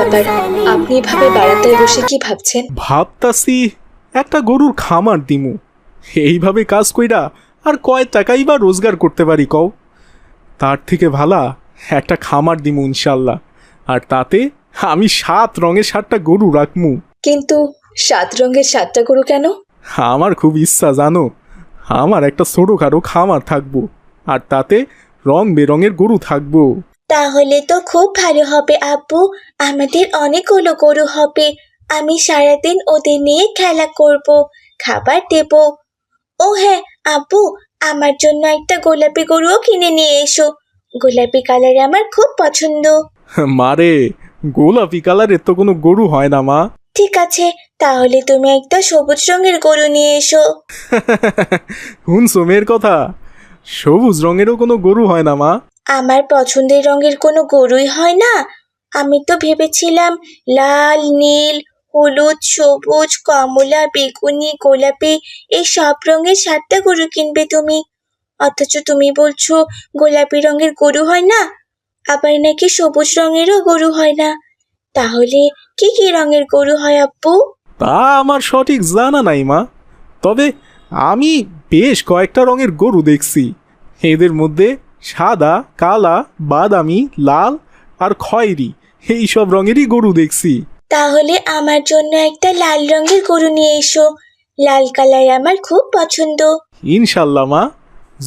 ব্যাপার আপনি এভাবে বারান্দায় বসে কি ভাবছেন? ভাবতাছি একটা গরুর খামার দিমু। এইভাবে কাজ কইরা আর কয় টাকাই বা রোজগার করতে পারি কও? তার থেকে ভালা একটা খামার দিমু ইনশাল্লাহ। আর তাতে আমি সাত রঙের সাতটা গরু রাখমু। কিন্তু সাত রঙের সাতটা গরু কেন? আমার খুব ইচ্ছা জানো? আমার একটা ছোটোখাটো খামার থাকব। আর তাতে রং বেরঙের গরু থাকব। তাহলে তো খুব ভালো হবে আব্বু। আমাদের অনেকগুলো গরু হবে। আমি সারাদিন ওদের নিয়ে খেলা করব খাবার দেব। ও হ্যাঁ আব্বু আমার জন্য একটা গোলাপি গরুও কিনে নিয়ে এসো। গোলাপি কালার আমার খুব পছন্দ। মারে গোলাপি কালারের তো কোনো গরু হয় না মা। ঠিক আছে তাহলে তুমি একটা সবুজ রঙের গরু নিয়ে এসো। শুনছো মেয়ের কথা। সবুজ রঙেরও কোনো গরু হয় না মা। আমার পছন্দের রঙের কোনো গরুই হয় না। আমি তো ভেবেছিলাম লাল, নীল, হলুদ, সবুজ, কমলা, বেগুনি, গোলাপি, এই সব রঙের সাতটা গরু কিনবে তুমি। অথচ তুমি বলছো গোলাপি রঙের গরু হয় না, আবার নাকি সবুজ রঙেরও গরু হয় না। তাহলে কি কি রঙের গরু হয় আব্বু? তা আমার সঠিক জানা নাই মা। তবে আমি বেশ কয়েকটা রঙের গরু দেখছি। এদের মধ্যে সাদা কালা বাদামি লাল আর খয়েরি। এই সব রঙেরই গরু দেখছি। তাহলে আমার জন্য একটা লাল রঙের গরু নিয়ে এসো। লাল কালার আমার খুব পছন্দ। ইনশাল্লাহ মা।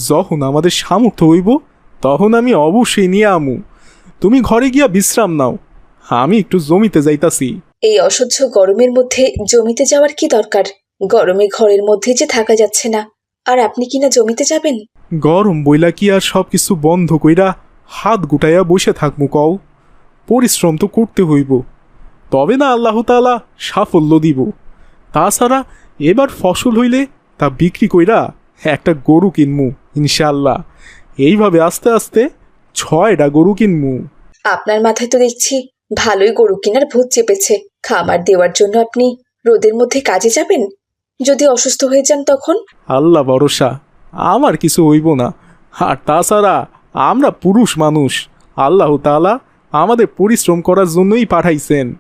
যখন আমাদের সামর্থ্য হইব তখন আমি অবশ্যই নিয়ে আমু। তুমি ঘরে গিয়া বিশ্রাম নাও। আমি একটু জমিতে যাইতাছি। এই অসহ্য গরমের মধ্যে জমিতে যাওয়ার কি দরকার? গরমে ঘরের মধ্যে যে থাকা যাচ্ছে না। আর আপনি কিনা জমিতে যাবেন? গরম বইলা কি আর সব কিছু বন্ধ কইরা হাত গুটাইয়া বসে থাকমু কও? পরিশ্রম তো করতে হইব। তবে না আল্লাহ তাআলা সাফল্য দিব। তাছাড়া এবার ফসল হইলে তা বিক্রি কইরা একটা গরু কিনমু ইনশাল্লাহ এইভাবে আস্তে আস্তে ছয়টা গরু কিনমু। আপনার মাথায় তো দেখছি ভালোই গরু কেনার ভূত চেপেছে। খামার দেওয়ার জন্য আপনি রোদের মধ্যে কাজে যাবেন? যদি অসুস্থ হয়ে যান তখন? আল্লাহ ভরসা। আমার কিছু হইব না। আর তাছাড়া আমরা পুরুষ মানুষ। আল্লাহ তাআলা আমাদের পরিশ্রম করার জন্যই পাঠাইছেন।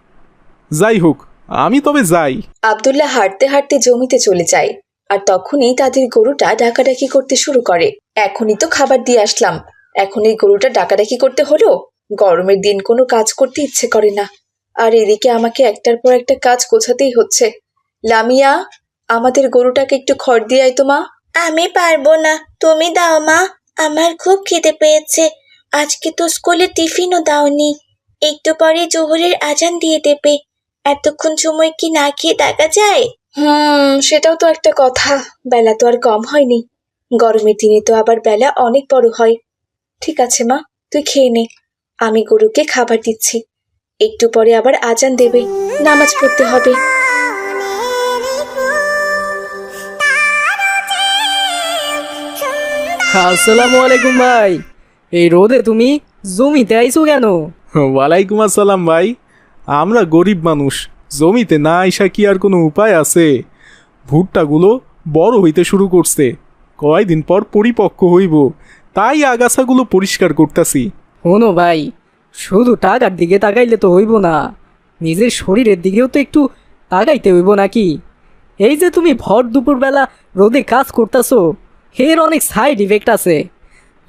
যাই হোক, আমি তবে যাই। আবদুল্লাহ হাঁটতে হাঁটতে জমিতে চলে যায়। আর তখনই তাদের গরুটা ডাকাডাকি করতে শুরু করে। এখনই তো খাবার দিয়ে আসলাম। এখন এই গরুটা ডাকাডাকি করতে হলো গরমের দিন কোনো কাজ করতে ইচ্ছে করে না। আর এদিকে আমাকে একটার পর একটা কাজ গোছাতেই হচ্ছে। লামিয়া, আমাদের গরুটাকে একটু খড় দিয়ে আয় তো মা। আমি পারব না। তুমি দাও মা। আমার খুব খিদে পেয়েছে। আজকে তো স্কুলে টিফিনও দাওনি। একটু পরে জোহরের আজান দিয়ে দেবে। এতক্ষণ সময় কি না খেয়ে থাকা যায়? হুম, সেটাও তো একটা কথা। বেলা তো আর কম হয়নি। গরমের দিনে তো আবার বেলা অনেক বড় হয়। ঠিক আছে মা, তুই খেয়ে নে। আমি গরুকে খাবার দিচ্ছি। একটু পরে আবার আজান দেবে। নামাজ পড়তে হবে। আসসালামু আলাইকুম ভাই। এই রোদে তুমি জমিতে আইছো কেন? ওয়ালাইকুম আসসালাম ভাই। আমরা গরিব মানুষ জমিতে না আইসা কি আর কোনো উপায় আছে? ভুট্টাগুলো বড় হইতে শুরু করছে। কয়দিন পর পরিপক্ক হইব। তাই আগাছাগুলো পরিষ্কার করতেছি। শোনো ভাই শুধু টাকার দিকে তাকাইলে তো হইব না। নিজের শরীরের দিকেও তো একটু তাকাইতে হইব নাকি? এই যে তুমি ভর দুপুরবেলা রোদে কাজ করতেছো এর অনেক সাইড ইফেক্ট আছে।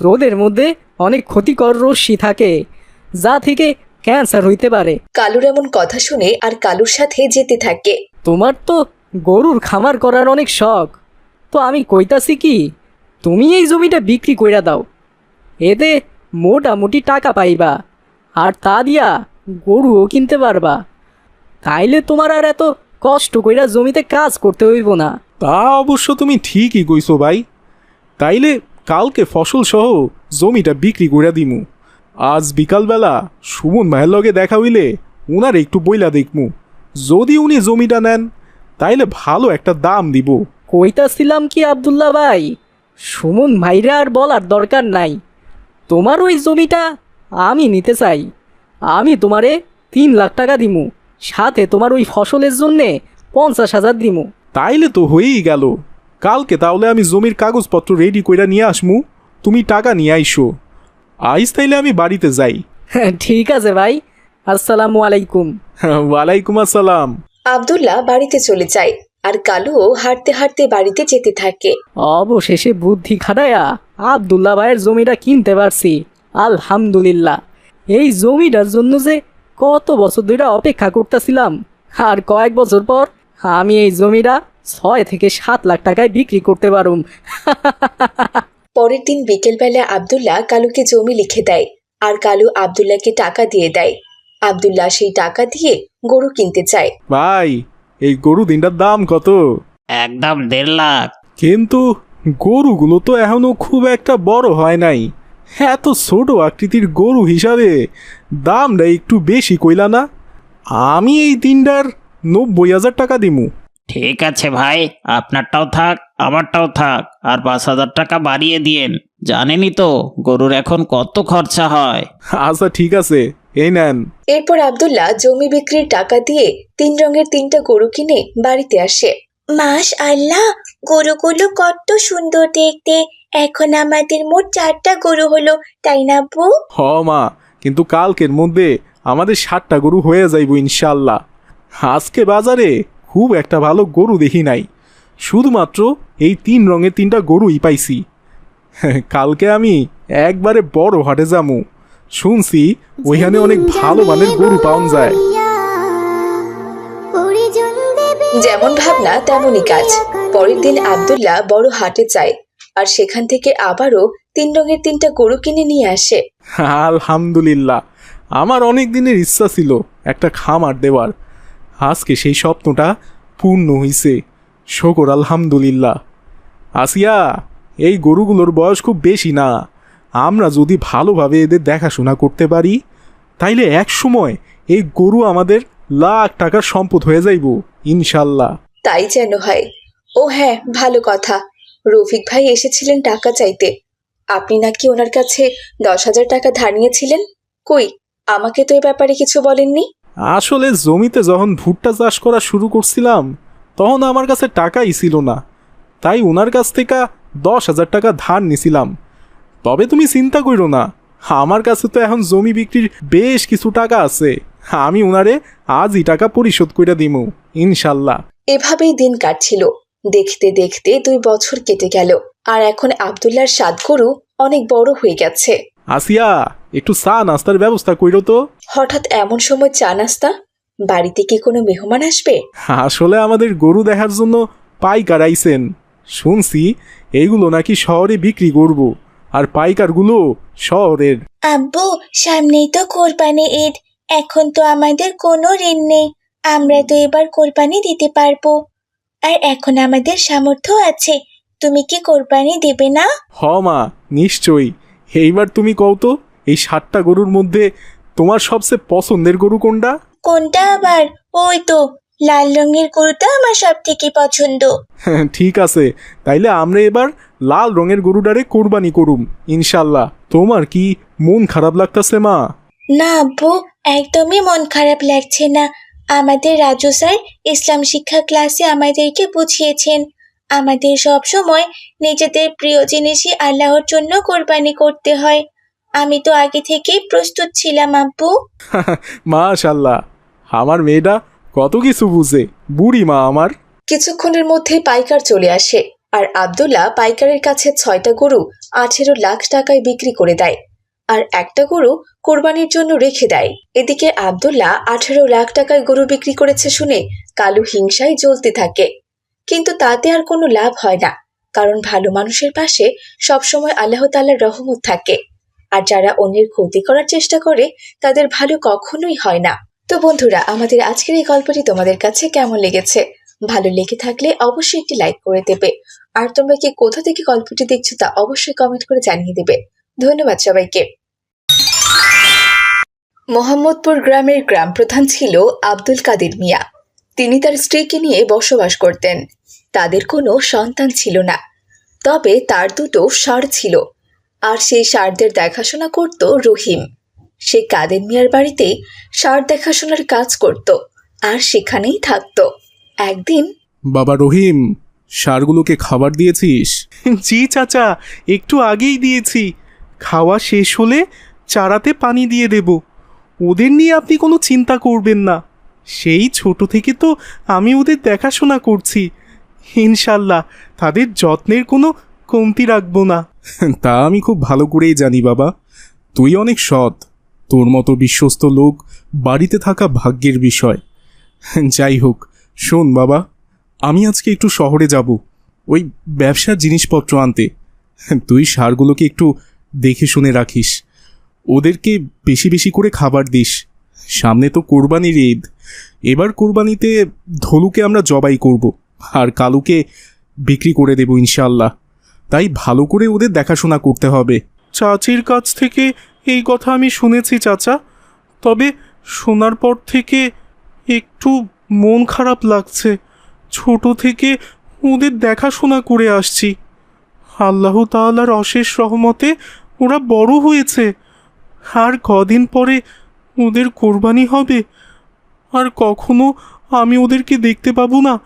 রোদের মধ্যে অনেক ক্ষতিকর রশ্মি থাকে যা থেকে ক্যান্সার হইতে পারে। কালুর এমন কথা শুনে আর কালুর সাথে যেতে থাকে। তোমার তো গরুর খামার করার অনেক শখ। তো আমি কইতাছি কি তুমি এই জমিটা বিক্রি কইরা দাও। এতে মোটামুটি টাকা পাইবা আর তা দিয়া গরুও কিনতে পারবা। তাইলে তোমার আর এত কষ্ট কইরা জমিতে কাজ করতে হইব না। তা অবশ্য তুমি ঠিকই কইছো ভাই। তাইলে কালকে ফসল সহ জমিটা বিক্রি করে দিমু। আজ বিকালবেলা সুমন ভাইয়ের লগে দেখা হইলে উনার একটু বইলা দেখমু। যদি উনি জমিটা নেন তাইলে ভালো একটা দাম দিব। কইতাছিলাম কি আবদুল্লা ভাই সুমন ভাইরা আর বলার দরকার নাই। তোমার ওই জমিটা আমি নিতে চাই। আমি তোমারে তিন লাখ টাকা দিমু সাথে তোমার ওই ফসলের জন্যে পঞ্চাশ হাজার দিমু। তাইলে তো হয়েই গেল। কালকে তাহলে আমি জমির কাগজপত্র রেডি কইরা নিয়ে আসমু। তুমি টাকা নিয়ে আইসো। আইস তাইলে আমি বাড়িতে যাই। ঠিক আছে ভাই। আসসালামু আলাইকুম। ওয়ালাইকুম আসসালাম। আব্দুল্লাহ বাড়িতে চলে যায় আর কালুও হাঁটতে হাঁটতে বাড়িতে যেতে থাকে। অবশেষে বুদ্ধি খাটায়া আবদুল্লাহ ভাইয়ের জমিটা কিনতে পারছি। আলহামদুলিল্লাহ। এই জমিটার জন্য যে কত বছর ধরে অপেক্ষা করতেছিলাম। আর কয়েক বছর পর আমি এই জমিটা ছয় থেকে সাত লাখ টাকায় বিক্রি করতে পারুম। পরের দিন বিকেলবেলা আব্দুল্লাহ কালুকে জমি লিখে দেয় আর কালু আবদুল্লাহকে টাকা দিয়ে দেয়। আব্দুল্লাহ সেই টাকা দিয়ে গরু কিনতে চায়। ভাই এই গরু দিনটার দাম কত? একদম দেড় লাখ। কিন্তু গরুগুলো তো এখনও খুব একটা বড় হয় নাই। এত ছোট আকৃতির গরু হিসাবে দামটা একটু বেশি কইলা না? আমি এই দিনটার নব্বই হাজার টাকা দিমু। ঠিক আছে ভাই আপনারটাও থাক আমারটাও থাক আর পাঁচ হাজার টাকা বাড়িয়ে দিয়েন। জানেনই তো গরুর এখন কত খরচা হয়। আচ্ছা ঠিক আছে এই নেন। এরপর আব্দুল্লাহ জমি বিক্রির টাকা দিয়ে তিন রঙের তিনটা গরু কিনে বাড়িতে আসে। মাস আল্লাহ গরুগুলো কত সুন্দর দেখতে। এখন আমাদের মোট চারটা গরু হলো তাই না আব্বু হ মা কিন্তু কালকের মধ্যে আমাদের ষাটটা গরু হয়ে যাইব ইনশাল্লাহ আজকে বাজারে খুব একটা ভালো গরু দেখি নাই। শুধুমাত্র এই তিন রঙের তিনটা গরুই পাইছি। কালকে আমি একবারে বড় হাটে যামু। শুনছি ওইখানে অনেক ভালো মানের গরু পাওয়া যায়। যেমন ভাবনা তেমনই কাজ। পরের দিন আব্দুল্লাহ বড় হাটে যায় আর সেখান থেকে আবারও তিন রঙের তিনটা গরু কিনে নিয়ে আসে। আলহামদুলিল্লাহ। আমার অনেক দিনের ইচ্ছা ছিল একটা খামার দেওয়ার। আজকে সেই স্বপ্নটা পূর্ণ হইছে। শকর, আলহামদুলিল্লাহ। আসিয়া, এই গরুগুলোর বয়স খুব বেশি না। আমরা যদি ভালোভাবে এদের দেখাশোনা করতে পারি, তাইলে এক সময় এই গরু আমাদের লাখ টাকার সম্পদ হয়ে যাইব, ইনশাল্লাহ। তাই যেন হয়। ও হ্যাঁ ভালো কথা। রফিক ভাই এসেছিলেন টাকা চাইতে। আপনি নাকি ওনার কাছে দশ হাজার টাকা ধার নিয়েছিলেন? কই, আমাকে তো এ ব্যাপারে কিছু বলেননি। আসলে জমিতে যখন ভুট্টা চাষ করা শুরু করছিলাম তখন আমার কাছে টাকাই ছিল না। তাই ওনার কাছ থেকে দশ হাজার টাকা ধার নিছিলাম। তবে তুমি চিন্তা করো না আমার কাছে তো এখন জমি বিক্রির বেশ কিছু টাকা আছে। আমি ওনারে আজই টাকা পরিশোধ করে দিমু ইনশাল্লাহ। এভাবেই দিন কাটছিল। দেখতে দেখতে দুই বছর কেটে গেল আর এখন আব্দুল্লাহর সাত গরু অনেক বড় হয়ে গেছে। আসিয়া একটু চা নাস্তার ব্যবস্থা কইরো তো। হঠাৎ এমন সময় চা নাস্তা? বাড়িতে কি কোনো মেহমান আসবে? আসলে আমাদের গরু দেখার জন্য পাইকার আইছেন। শুনছি এইগুলো নাকি শহরে বিক্রি করব আর পাইকারগুলো শহরের। আব্বু সামনেই তো কোরবানি ঈদ। এখন তো আমাদের কোনো ঋণ নেই। আমরা তো এবার কোরবানি দিতে পারব। আর এখন আমাদের সামর্থ্য আছে। তুমি কি কোরবানি দেবে না? হ মা নিশ্চয়ই। এইবার তুমি কও তো। এই সাতটা গরুর মধ্যে তোমার সবচেয়ে পছন্দের গরু কোনটা? কোনটা আবার? ওই তো লাল রঙের গরুটা আমার সব থেকে পছন্দ। ঠিক আছে তাইলে আমরা এবার লাল রঙের গরুটারে কোরবানি করুম ইনশাল্লাহ তোমার কি মন খারাপ লাগতাছে মা? না আব্বু একদমই মন খারাপ লাগছে না। আমাদের রাজু স্যার ইসলাম শিক্ষা ক্লাসে আমাদেরকে বুঝিয়েছেন। আমাদের সব সময় নিজেদের প্রিয় জিনিসই আল্লাহর জন্য কোরবানি করতে হয়। আমি তো আগে থেকেই প্রস্তুত ছিলাম আব্বু। মাশাল্লাহ আমার মেয়েটা কত কিছু বুঝে। বুড়ি মা আমার। কিছুক্ষণের মধ্যে পাইকার চলে আসে আর আব্দুল্লাহ পাইকারের কাছে ছয়টা গরু আঠেরো লাখ টাকায় বিক্রি করে দেয় আর একটা গরু কোরবানির জন্য রেখে দেয়। এদিকে আব্দুল্লাহ আঠেরো লাখ টাকায় গরু বিক্রি করেছে শুনে কালু হিংসায় জ্বলতে থাকে। কিন্তু তাতে আর কোনো লাভ হয় না কারণ ভালো মানুষের পাশে সবসময় আল্লাহ তাল্লার রহমত থাকে। আর যারা অন্যের ক্ষতি করার চেষ্টা করে, তাদের ভালো কখনোই হয় না। তো বন্ধুরা, আমাদের আজকের এই গল্পটি তোমাদের কাছে কেমন লেগেছে? ভালো লেগে থাকলে অবশ্যই একটি লাইক করে দেবে। আর তোমরা কি কোথা থেকে গল্পটি দেখছ তা অবশ্যই কমেন্ট করে জানিয়ে দেবে। ধন্যবাদ সবাইকে। মোহাম্মদপুর গ্রামের গ্রাম প্রধান ছিল আব্দুল কাদের মিয়া। তিনি তার স্ত্রীকে নিয়ে বসবাস করতেন। তাদের কোনো সন্তান ছিল না। তবে তার দুটো ষাঁড় ছিল। আর সেই সারদের দেখাশোনা করত রহিম। সে কাদের মিয়ার বাড়িতে সার দেখাশোনার কাজ করত আর সেখানেই থাকতো। একদিন বাবা রহিম সারগুলোকে খাবার দিয়েছিস? জি চাচা একটু আগেই দিয়েছি। খাওয়া শেষ হলে চারাতে পানি দিয়ে দেব। ওদের নিয়ে আপনি কোনো চিন্তা করবেন না। সেই ছোট থেকে তো আমি ওদের দেখাশোনা করছি। ইনশাল্লাহ তাদের যত্নের কোনো কমতি রাখব না। তা আমি খুব ভালো করেই জানি, বাবা। তুই অনেক সৎ। তোর মতো বিশ্বস্ত লোক বাড়িতে থাকা ভাগ্যের বিষয়। যাই হোক, শোন, বাবা, আমি আজকে একটু শহরে যাব, ওই ব্যবসার জিনিসপত্র আনতে। তুই সারগুলোকে একটু দেখে শুনে রাখিস। ওদেরকে বেশি বেশি করে খাবার দিস। সামনে তো কোরবানির ঈদ। এবার কোরবানিতে ধলুকে আমরা জবাই করব, আর কালুকে বিক্রি করে দেব ইনশাল্লাহ তাই ভালো করে ওদের দেখাশোনা করতে হবে। চাচির কাছ থেকে এই কথা আমি শুনেছি, চাচা। তবে শোনার পর থেকে একটু মন খারাপ লাগছে। ছোট থেকে ওদের দেখাশোনা করে আসছি। আল্লাহ তাআলার অশেষ রহমতে ওরা বড় হয়েছে। আর কদিন পরে ওদের কোরবানি হবে। আর কখনো আমি ওদেরকে দেখতে পাবো না।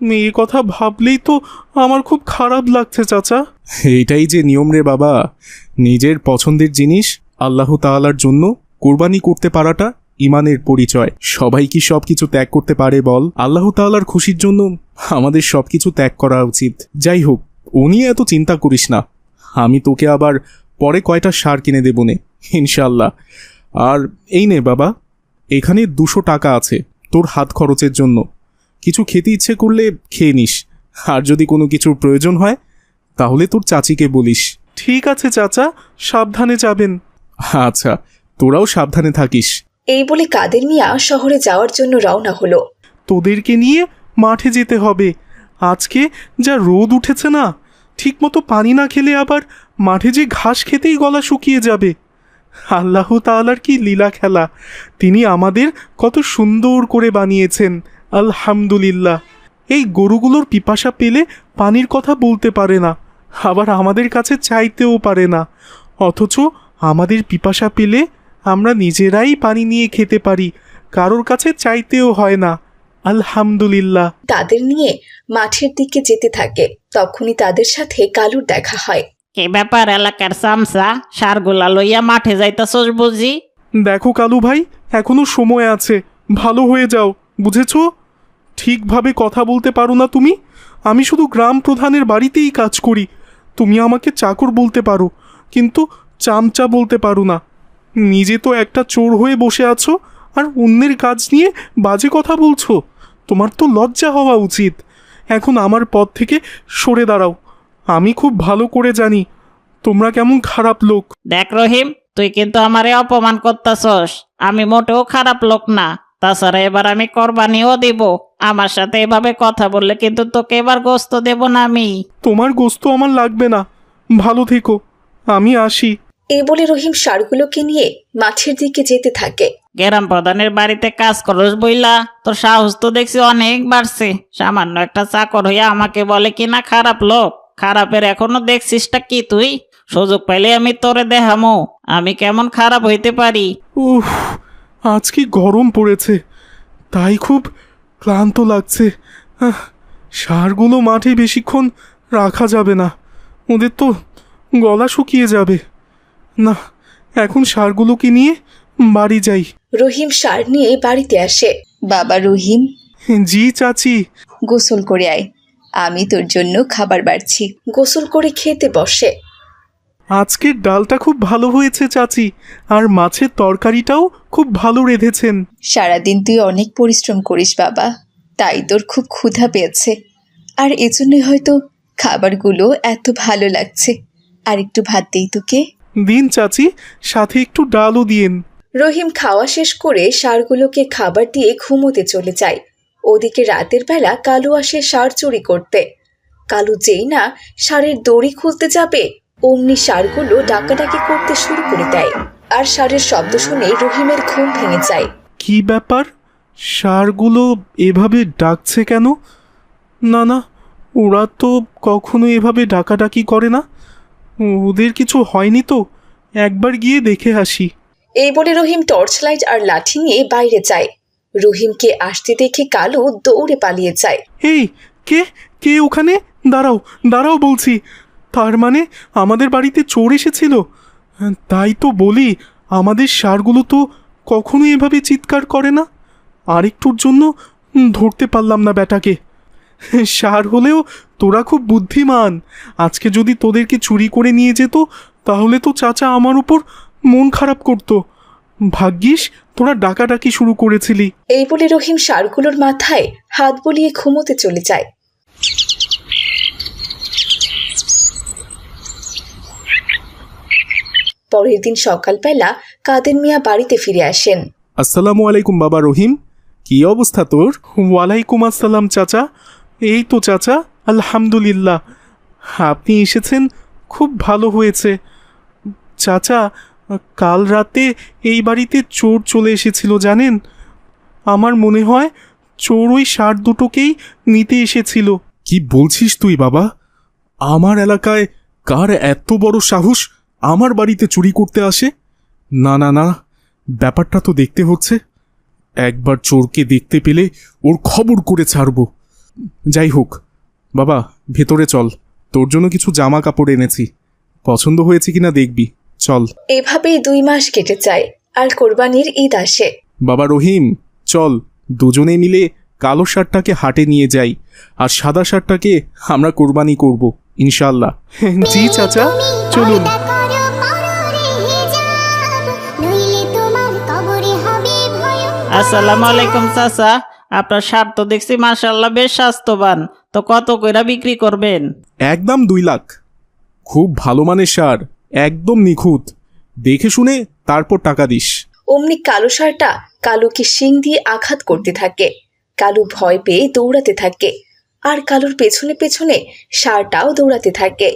এ কথা ভাবলেই তো আমার খুব খারাপ লাগছে, চাচা। এইটাই যে নিয়ম রে বাবা। নিজের পছন্দের জিনিস আল্লাহ তাআলার জন্য কোরবানি করতে পারাটা ইমানের পরিচয়। সবাই কি সব কিছু ত্যাগ করতে পারে বল? আল্লাহ তাআলার খুশির জন্য আমাদের সব কিছু ত্যাগ করা উচিত। যাই হোক নিয়ে এত চিন্তা করিস না। আমি তোকে আবার পরে কয়টা সার কিনে দেবো নে ইনশাল্লাহ আর এই নে বাবা, এখানে দুশো টাকা আছে তোর হাত খরচের জন্য। কিছু খেতে ইচ্ছে করলে খেয়ে নিস। আর যদি কোনো কিছুর প্রয়োজন হয় তাহলে তোর চাচিকে বলিস। ঠিক আছে চাচা সাবধানে যাবেন। আচ্ছা তোরাও সাবধানে থাকিস। এই বলে কাদের মিয়া শহরে যাওয়ার জন্য রওনা হলো। তোদেরকে নিয়ে মাঠে যেতে হবে। আজকে যা রোদ উঠেছে না ঠিকমতো পানি না খেলে আবার মাঠে যে ঘাস খেতেই গলা শুকিয়ে যাবে। আল্লাহ তাআলার কি লীলা খেলা। তিনি আমাদের কত সুন্দর করে বানিয়েছেন। আলহামদুলিল্লাহ। এই গরুগুলোর পিপাসা পেলে পানির কথা বলতে পারে না আবার আমাদের কাছে চাইতেও পারে না। অথচ আমাদের পিপাসা পেলে আমরা নিজেরাই পানি নিয়ে খেতে পারি কারোর কাছে চাইতেও হয় না। আলহামদুলিল্লাহ। তাদের নিয়ে মাঠের দিকে যেতে থাকে তখনই তাদের সাথে কালুর দেখা হয়। কি ব্যাপার এলাকার সামসা সারগুলা লইয়া মাঠে যাইতাছস বুঝি? দেখো কালু ভাই এখনও সময় আছে ভালো হয়ে যাও। বুঝেছ? ঠিকভাবে কথা বলতে পারো না তুমি। আমি শুধু গ্রাম প্রধানের বাড়িতেই কাজ করি। তুমি আমাকে চাকর বলতে পারো, কিন্তু চামচা বলতে পারো না। নিজে তো একটা চোর হয়ে বসে আছো, আর অন্যের কাজ নিয়ে বাজে কথা বলছো। তোমার তো লজ্জা হওয়া উচিত। এখন আমার পথ থেকে সরে দাঁড়াও। আমি খুব ভালো করে জানি, তোমরা কেমন খারাপ লোক। দেখ রহিম, তুই কিন্তু আমারে অপমান করতাছস। আমি মোটেও খারাপ লোক না। তাছাড়া এবার আমি কোরবানিও দিব। আমার সাথে এভাবে কথা বললে কিন্তু তোকে এবার গোস্ত দেব না আমি। তোমার গোস্ত আমার লাগবে না। ভালো থেকো। আমি আসি। এই বলে রহিম ষাঁড়গুলোকে নিয়ে মাঠের দিকে যেতে থাকে। গ্রাম প্রধানের বাড়িতে কাজ করস বইলা। তোর সাহস তো দেখছি অনেক বাড়ছে। সামান্য একটা চাকর হইয়া আমাকে বলে কি না খারাপ লোক? খারাপের এখনও দেখছিসটা কি তুই? সুযোগ পাইলে আমি তোরে দেখামো। আমি কেমন খারাপ হইতে পারি? উফ আজ কি গরম পড়েছে? তাই খুব ক্লান্ত লাগছে। ষাঁড়গুলো মাঠে বেশিক্ষণ রাখা যাবে না। ওদের তো গলা শুকিয়ে যাবে। না এখন সারগুলোকে নিয়ে বাড়ি যাই। রহিম সার নিয়ে বাড়িতে আসে। বাবা রহিম। জি চাচি। গোসল করে আয়। আমি তোর জন্য খাবার বাড়ছি। গোসল করে খেতে বসে। আজকের ডালটা খুব ভালো হয়েছে চাচি। আর মাছের তরকারিটাও খুব ভালো রেঁধেছেন। সারাদিন তুই অনেক পরিশ্রম করিস বাবা। তাই তোর খুব ক্ষুধা পেয়েছে। আর এজন্যই হয়তো খাবারগুলো এত ভালো লাগছে। আর একটু ভাত দেই তোকে। দিন চাচি। সাথে একটু ডালও দিয়েন। রহিম খাওয়া শেষ করে সারগুলোকে খাবার দিয়ে ঘুমোতে চলে যায়। ওদিকে রাতের বেলা কালু আসে সার চুরি করতে। কালু যেই না সারের দড়ি খুলতে যাবে অমনি ষাঁড়গুলো ডাকাডাকি করতে শুরু করে দেয়। আর ষাঁড়ের শব্দ শুনে রহিমের ঘুম ভেঙে যায়। কি ব্যাপার? ষাঁড়গুলো এভাবে ডাকছে কেন? না না ওরা তো কখনো এভাবে ডাকাডাকি করে না। ওদের কিছু হয়নি তো? একবার গিয়ে দেখে আসি। এই বলে রহিম টর্চ লাইট আর লাঠি নিয়ে বাইরে যায়। রহিমকে আসতে দেখে কালু দৌড়ে পালিয়ে যায়। এই কে? কে ওখানে? দাঁড়াও দাঁড়াও বলছি। তার মানে আমাদের বাড়িতে চোর এসেছিল? তাই তো বলি, আমাদের সারগুলো তো কখনো এভাবে চিৎকার করে না। আরেকটুর জন্য ধরতে পারলাম না ব্যাটাকে। সার হলেও তোরা খুব বুদ্ধিমান। আজকে যদি তোদেরকে চুরি করে নিয়ে যেত, তাহলে তো চাচা আমার উপর মন খারাপ করতো। ভাগ্যিস তোরা ডাকাডাকি শুরু করেছিলি। এই বলে রহিম ষাঁড়গুলোর মাথায় হাত বলিয়ে ঘুমোতে চলে যায়। পরের দিন সকালবেলা কাদের মিয়া বাড়িতে ফিরে আসেন। আসসালামু আলাইকুম বাবা রহিম। কি অবস্থা তোর? ওয়ালাইকুম আসসালাম চাচা। এই তো চাচা আলহামদুলিল্লাহ। আপনি এসেছেন খুব ভালো হয়েছে। চাচা কাল রাতে এই বাড়িতে চোর চলে এসেছিল জানেন? আমার মনে হয় চোর ওই ষাট দুটোকেই নিতে এসেছিল। কি বলছিস তুই বাবা? আমার এলাকায় কার এত বড় সাহস? আমার বাড়িতে চুরি করতে আসে? না না না ব্যাপারটা তো দেখতে হচ্ছে। একবার চোরকে দেখতে পেলে ওর খবর করে ছাড়ব। যাই হোক বাবা ভেতরে চল। তোর জন্য কিছু জামা কাপড় এনেছি। পছন্দ হয়েছে কিনা দেখবি। চল। এভাবেই দুই মাস কেটে যায় আর কোরবানির ঈদ আসে। বাবা রহিম চল। দুজনে মিলে কালো শার্টটাকে হাটে নিয়ে যাই আর সাদা শার্টটাকে আমরা কোরবানি করব ইনশাল্লাহ জি চাচা চলুন। আসসালামু আলাইকুম চাচা। আপনার সার তো দেখছি মাশাল্লাহ বেশ স্বাস্থ্যবান। তো কত কইরা বিক্রি করবেন? একদম দুই লাখ। খুব ভালো মানের সার। একদম নিখুঁত। দেখে শুনে তারপর টাকা দিস। অমনি কালো ষাঁড়টা কালুকে শিং দিয়ে আঘাত করতে থাকে। কালু ভয় পেয়ে দৌড়াতে থাকে। আর কালুর পেছনে পেছনে সারটাও দৌড়াতে থাকে।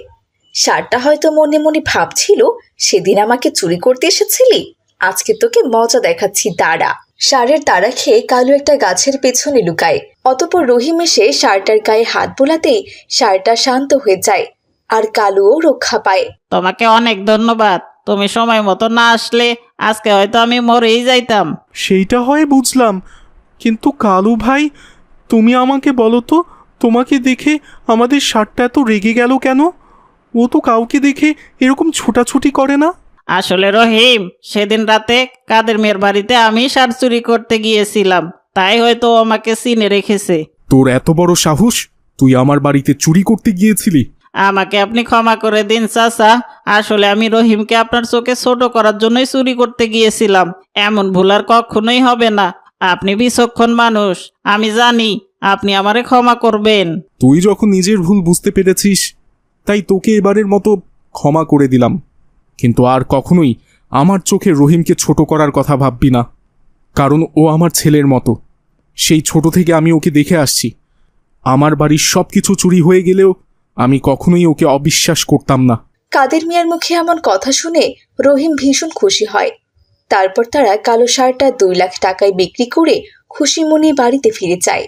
সারটা হয়তো মনে মনে ভাবছিল সেদিন আমাকে চুরি করতে এসেছিলি? আজকে তোকে মজা দেখাচ্ছি দাঁড়া। ষাঁড়ের তাড়া খেয়ে কালু একটা গাছের পেছনে লুকায়। অতপর রহিম এসে ষাঁড়টার গায়ে হাত বোলাতেই ষাঁড়টা শান্ত হয়ে যায় আর কালুও রক্ষা পায়। তোমাকে অনেক ধন্যবাদ। তুমি সময় মতো না আসলে আজকে হয়তো আমি মরেই যাইতাম। সেইটা হয় বুঝলাম। কিন্তু কালু ভাই তুমি আমাকে বলো তো তোমাকে দেখে আমাদের সারটা এত রেগে গেল কেন? ও তো কাউকে দেখে এরকম ছোটাছুটি করে না? আসলে রহিম সেদিন রাতে কাদের মেয়ের বাড়িতে আমি সার চুরি করতে গিয়েছিলাম। তাই হয়তো ও আমাকে চিনে রেখেছে। তোর এত বড় সাহস? তুই আমার বাড়িতে চুরি করতে গিয়েছিলি? আমাকে আপনি ক্ষমা করে দিন চাচা। আসলে আমি রহিমকে আপনার চোখে ছোট করার জন্যই চুরি করতে গিয়েছিলাম। এমন ভুল আর কখনোই হবে না। আপনি বিচক্ষণ মানুষ। আমি জানি আপনি আমারে ক্ষমা করবেন। তুই যখন নিজের ভুল বুঝতে পেরেছিস তাই তোকে এবারের মতো ক্ষমা করে দিলাম। কিন্তু আর কখনোই আমার চোখে রহিমকে ছোট করার কথা ভাববি না। কারণ ও আমার ছেলের মতো। সেই ছোট থেকে আমি ওকে দেখে আসছি। আমার বাড়ির সব কিছু চুরি হয়ে গেলেও আমি কখনোই ওকে অবিশ্বাস করতাম না। কাদের মিয়ার মুখে এমন কথা শুনে রহিম ভীষণ খুশি হয়। তারপর তারা কালো ষাঁড়টা দুই লাখ টাকায় বিক্রি করে খুশি মনে বাড়িতে ফিরে যায়।